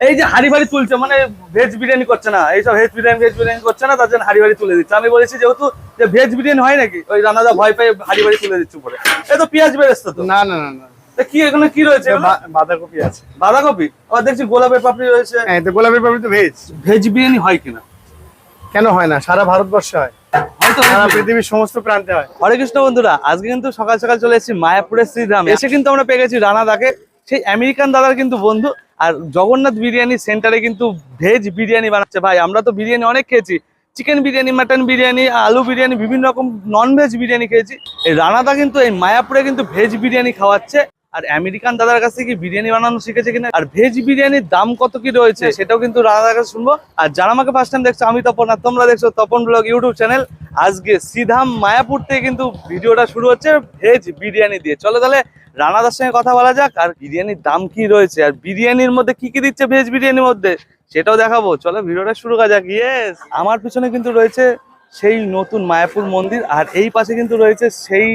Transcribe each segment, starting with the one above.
এই যে হাড়ি বাড়ি তুলছে মানে ভেজ বিরিয়ানি করছে না এইসব ভেজ বিরিয়ানি ভেজ বিরিয়ানি করছে না তার জন্য হাড়ি বাড়ি তুলে দিচ্ছে। আমি বলেছি যেহেতু যে ভেজ বিরিয়ানি হয় নাকি ওই রানাদা ভয় পেয়ে হাড়ি বাড়ি তুলে দিচ্ছে উপরে। এই তো পেঁয়াজ বেরেস্তা তো। না না না না। কি এখানে কি রয়েছে বাঁধাকপি আছে। বাঁধাকপি? আবার দেখছি গোলাপের পাপড়ি রয়েছে। হ্যাঁ তো গোলাপি পাপড়ি তো ভেজ ভেজ বিরিয়ানি হয় কিনা? কেন হয় না? সারা ভারতবর্ষে হয়। হয়তো পৃথিবীর সমস্ত প্রান্তে হয়। হরে কৃষ্ণ বন্ধুরা আজকে কিন্তু সকাল সকাল চলে এসেছি মায়াপুরের শ্রীরাম এসে কিন্তু আমরা পেয়ে গেছি রানা দাকে। সেই আমেরিকান দাদার কিন্তু বন্ধু। আর জগন্নাথ বিরিয়ানি সেন্টারে কিন্তু ভেজ বিরিয়ানি বানাচ্ছে। ভাই, আমরা তো বিরিয়ানি অনেক খেয়েছি। চিকেন বিরিয়ানি, মাটন বিরিয়ানি, আলু বিরিয়ানি, বিভিন্ন রকম নন ভেজ বিরিয়ানি খেয়েছি। এই রানাদা কিন্তু, এই মায়াপুরে কিন্তু ভেজ বিরিয়ানি খাওয়াচ্ছে। আর আমেরিকান দাদার কাছে কি বিরিয়ানি বানানো শিখেছে কিনা? আর ভেজ বিরিয়ানির দাম কত কি রয়েছে, সেটাও কিন্তু রানাদার কাছে শুনব। আর যারা আমাকে ফার্স্ট টাইম দেখছ, আমি তপন, আর তোমরা দেখছ তপন ব্লগ ইউটিউব চ্যানেল। আজকে সিধাম মায়াপুর থেকে কিন্তু ভিডিওটা শুরু হচ্ছে ভেজ বিরিয়ানি দিয়ে। চলো তাহলে রানাদার সঙ্গে কথা বলা যাক, আর বিরিয়ানির দাম কি রয়েছে, আর বিরিয়ানির মধ্যে কি কি দিচ্ছে ভেজ বিরিয়ানির মধ্যে, সেটাও দেখাবো। চলো ভিডিওটা শুরু করা যাক ইয়েস আমার পিছনে কিন্তু রয়েছে সেই নতুন মায়াপুর মন্দির, আর এই পাশে কিন্তু রয়েছে সেই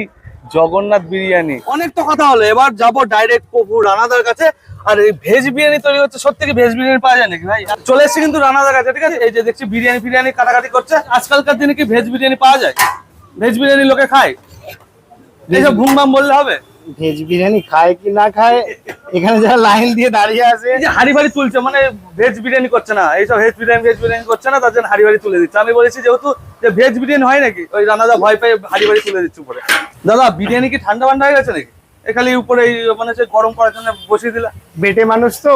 জগন্নাথ বিরিয়ানি। অনেক তো কথা হলো, এবার যাব ডাইরেক্ট প্রভু রানাদার কাছে, আর এই ভেজ বিরিয়ানি তৈরি হচ্ছে, সত্যি কি ভেজ বিরিয়ানি পাওয়া যায় নাকি ভাই? চলে এসেছি কিন্তু রানাদার কাছে, ঠিক আছে? এই যে দেখছি বিরিয়ানি ফিরিয়ানি কাটাকাটি করছে, আজকালকার দিনে কি ভেজ বিরিয়ানি পাওয়া যায়? ভেজ বিরিয়ানি লোকে খায়? এইসব ঘুমবাম বললে হবে? ভেজ বিরিয়ানি খায় কি না খায় এখানে যারা লাইন দিয়ে দাঁড়িয়ে আছে। এই যে হাড়ি বাড়ি তুলছে মানে ভেজ বিরিয়ানি করছে না। এইসব ভেজ বিরিয়ানি ভেজ বিরিয়ানি করছে না তার জন্য হাড়ি বাড়ি তুলে দিচ্ছে। আমি বলেছি যেহেতু যে ভেজ বিরিয়ানি হয় নাকি ওই রানাদা ভয় পেয়ে হাড়ি বাড়ি তুলে দিচ্ছে উপরে। দাদা বিরিয়ানি কি ঠান্ডা ফান্ডা হয়ে গেছে নাকি? এ খালি উপরে মানে হচ্ছে গরম করার জন্য বসিয়ে দিলা। বেটে মানুষ তো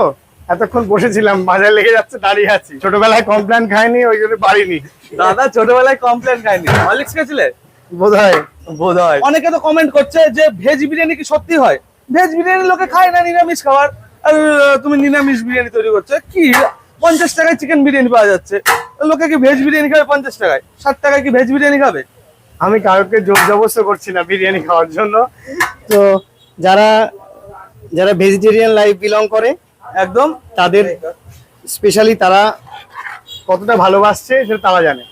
এতক্ষণ বসেছিলাম বাজার লেগে যাচ্ছে দাঁড়িয়ে আছি। ছোটবেলায় কমপ্লেন খাইনি ওই জন্য পারিনি দাদা ছোটবেলায় কমপ্লেন খায়নি। হরলিক্স খেয়েছিলে বোধ হয় বোধ অনেকে তো কমেন্ট করছে যে ভেজ বিরিয়ানি কি সত্যি হয়? ভেজ বিরিয়ানি লোকে খায় না নিরামিষ খাবার। আর তুমি নিরামিষ বিরিয়ানি তৈরি করছ। কি? পঞ্চাশ টাকায় চিকেন বিরিয়ানি পাওয়া যাচ্ছে। লোকে কি ভেজ বিরিয়ানি খাবে পঞ্চাশ টাকায়? ষাট টাকায় কি ভেজ বিরিয়ানি খাবে? আমি কাউকে জোর জবস্ত করছি না বিরিয়ানি খাওয়ার জন্য। তো যারা যারা ভেজিটেরিয়ান লাইফ বিলং করে একদম। তাদের স্পেশালি তারা কতটা ভালোবাসছে সেটা তারা জানে।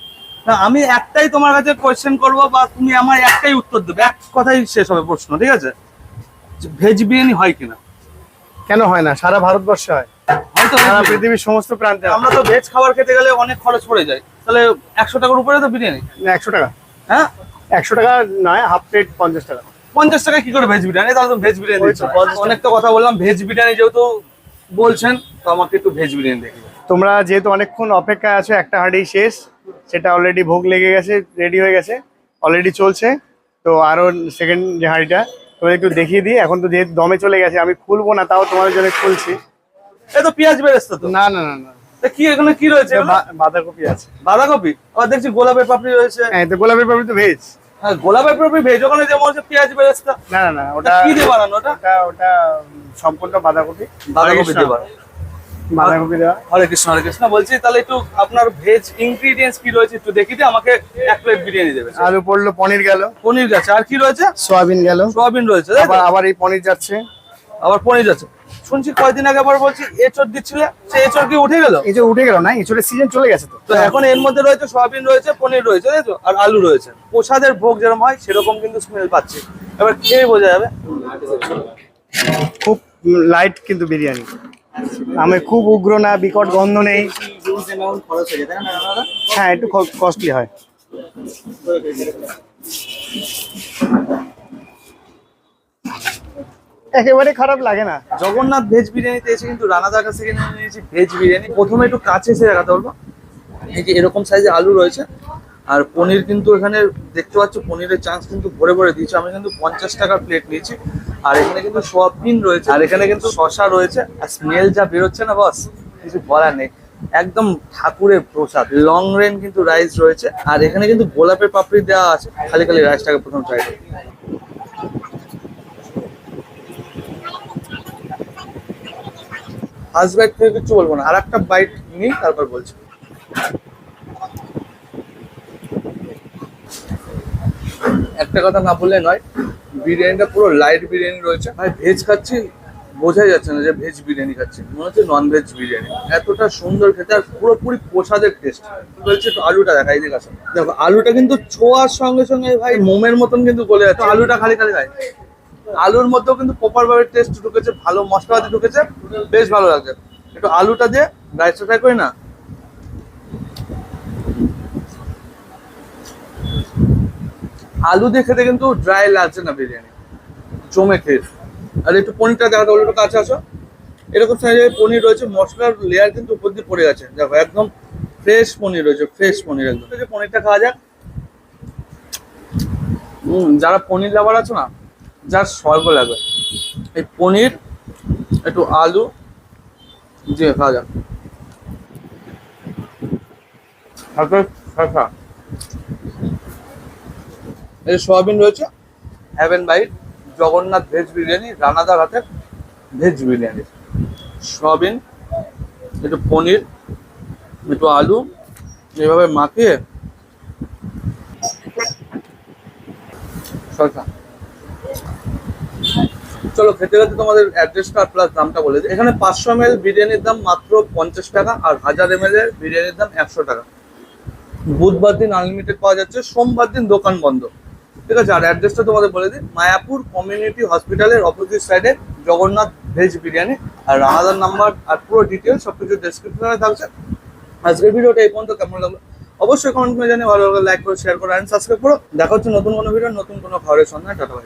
না আমি একটাই তোমার কাছে কোয়েশ্চেন করব বা তুমি আমার একটাই উত্তর দেবে। এক কথাই শেষ হবে প্রশ্ন ঠিক আছে? ভেজ বিরিয়ানি হয় কিনা? কেন হয় না? সারা ভারতবর্ষে হয়। হয়তো সারা পৃথিবীর সমস্ত প্রান্তে আমরা তো ভেজ খাবার খেতে গেলে অনেক খরচ পড়ে যায়। তাহলে একশো টাকার উপরে তো বিরিয়ানি? একশো টাকা। হ্যাঁ? একশো টাকা নয় হাফ প্লেট পঞ্চাশ টাকা। পঞ্চাশ টাকা কি করে ভেজ বিরিয়ানি? তাহলে তো ভেজ বিরিয়ানি ওই দিচ্ছ তো, না। 50 অনেক তো কথা বললাম ভেজ বিরিয়ানি যেহেতু বলছেন তো আমাকে একটু ভেজ বিরিয়ানি দেখি তোমরা যেহেতু অনেকক্ষণ অপেক্ষায় আছো একটা হাঁড়ি শেষ। সেটা অলরেডি ভোগ লেগে গেছে রেডি হয়ে গেছে অলরেডি চলছে। তো আরও সেকেন্ড যে হাঁড়িটা তোমাদের একটু দেখিয়ে দিই। এখন তো যেহেতু দমে চলে গেছে আমি খুলবো না তাও তোমাদের জন্য খুলছি। এই তো পেঁয়াজ বেরেস্তা তো। না না না না। কি এখানে কি রয়েছে বাঁধাকপি আছে। বাঁধাকপি? আবার দেখছি গোলাপের পাপড়ি রয়েছে। হ্যাঁ তো গোলাপি পাপড়ি তো ভেজ। হ্যাঁ গোলাপের পাপড়ি ভেজ। ওখানে যেমন হচ্ছে পেঁয়াজ বেরেস্তা। না না না ওটা কি দিয়ে বানানো ওটা? ওটা ওটা সম্পূর্ণ বাঁধাকপি। বাঁধাকপি দিয়ে বানানো। বাঁধাকপি দেওয়া হরে কৃষ্ণ হরে কৃষ্ণ। বলছি তাহলে একটু আপনার ভেজ ইনগ্রিডিয়েন্টস কি রয়েছে একটু দেখিয়ে দিয়ে আমাকে এক প্লেট বিরিয়ানি দেবে। আলু পড়ল পনির গেল। পনির গেছে আর কি রয়েছে? সয়াবিন গেল। সোয়াবিন রয়েছে আবার আবার এই পনির যাচ্ছে। আবার পনির শুনছি কয়দিন আগে আবার বলছি এচর দিচ্ছিলে। সে এচর কি উঠে গেল? এই যে উঠে গেল না এঁচড়ের সিজন চলে গেছে তো। তো এখন এর মধ্যে রয়েছে সয়াবিন রয়েছে পনির রয়েছে তাই তো? আর আলু রয়েছে। প্রসাদের ভোগ যেরকম হয় সেরকম কিন্তু স্মেল পাচ্ছি। এবার খেয়ে বোঝা যাবে। খুব লাইট কিন্তু বিরিয়ানি। আমি খুব উগ্র না, বিকট গন্ধ নেই। হ্যাঁ একটু কস্টলি হয়। একেবারে খারাপ লাগে না। জগন্নাথ ভেজ বিরিয়ানিতে এসে কিন্তু রানাদার কাছে নিয়েছি ভেজ বিরিয়ানি। প্রথমে একটু কাছে এসে দেখাতে বলব। এই যে এরকম সাইজে আলু রয়েছে। আর পনির কিন্তু এখানে দেখতে পাচ্ছ, পনিরের চান্স কিন্তু ভরে ভরে দিয়েছে। আমি কিন্তু পঞ্চাশ টাকার প্লেট নিয়েছি। আর এখানে কিন্তু সোয়াবিন রয়েছে আর এখানে কিন্তু শশা রয়েছে আর স্মেল যা বেরোচ্ছে না বস কিছু বলার নেই। একদম ঠাকুরের প্রসাদ লং রেন কিন্তু রাইস রয়েছে আর এখানে কিন্তু গোলাপের পাপড়ি দেওয়া আছে খালি খালি রাইসটাকে প্রথম ট্রাই করি। ফার্স্ট বাইট থেকে কিছু বলব না আর একটা বাইট নিই তারপর বলছি। একটা কথা না বললে নয় বিরিয়ানিটা পুরো লাইট বিরিয়ানি রয়েছে। ভাই ভেজ খাচ্ছি, বোঝাই যাচ্ছে না যে ভেজ বিরিয়ানি খাচ্ছি। মনে হচ্ছে নন ভেজ বিরিয়ানি। এতটা সুন্দর খেতে আর পুরোপুরি প্রসাদের টেস্ট বলছে একটু আলুটা দেখাই দিকে আসো দেখো, আলুটা কিন্তু ছোঁয়ার সঙ্গে সঙ্গে ভাই মোমের মতন কিন্তু গলে যাচ্ছে। আলুটা খালি খালি খাই আলুর মধ্যেও কিন্তু প্রপার ভাবে টেস্ট ঢুকেছে, ভালো মশলাপাতি ঢুকেছে, বেশ ভালো লাগছে। একটু আলুটা দিয়ে রাইসটা ট্রাই করি না? আলু দিয়ে খেতে কিন্তু ড্রাই লাগছে না বিরিয়ানি। জমে খেয়ে। আর একটু পনিরটা দেখাতে বলো, একটু কাছে আসো। এরকম সাইজের পনির রয়েছে, মশলার লেয়ার কিন্তু উপর দিয়ে পড়ে গেছে। দেখো, একদম ফ্রেশ পনির রয়েছে ফ্রেশ পনির একদম। যে পনিরটা খাওয়া যাক। হুম, যারা পনির লাভার আছে না, যার স্বর্গ লাগবে। এই পনির, একটু আলু দিয়ে খাওয়া যাক। হালকা এই সোয়াবিন রয়েছে haven bite Jagannath veg biryani, রানাদার হাতের ভেজ বিরিয়ানি। সয়াবিন, একটু পনির, একটু আলু, এভাবে মাখিয়ে চলো, খেতে খেতে তোমাদের অ্যাড্রেসটা প্লাস দামটা বলে এখানে পাঁচশো এম বিরিয়ানির দাম মাত্র পঞ্চাশ টাকা আর হাজার এম এর বিরিয়ানির দাম একশো টাকা। বুধবার দিন আনলিমিটেড পাওয়া যাচ্ছে, সোমবার দিন দোকান বন্ধ। ঠিক আছে, আর অ্যাড্রেসটা তোমাদের বলে দিই। মায়াপুর কমিউনিটি হসপিটালের অপোজিট সাইডে জগন্নাথ ভেজ বিরিয়ানি। আর রানাদার নাম্বার আর পুরো ডিটেলস সব কিছু ডেসক্রিপশনে থাকছে। আজকের ভিডিওটা এই পর্যন্ত, কেমন লাগল? অবশ্যই কমেন্ট করে জানিয়ে ভালো লাগলে লাইক করো শেয়ার করো অ্যান্ড সাবস্ক্রাইব করো। দেখা হচ্ছে নতুন কোনো ভিডিও নতুন কোনো ঘরের সন্ধানে, টাটা বাই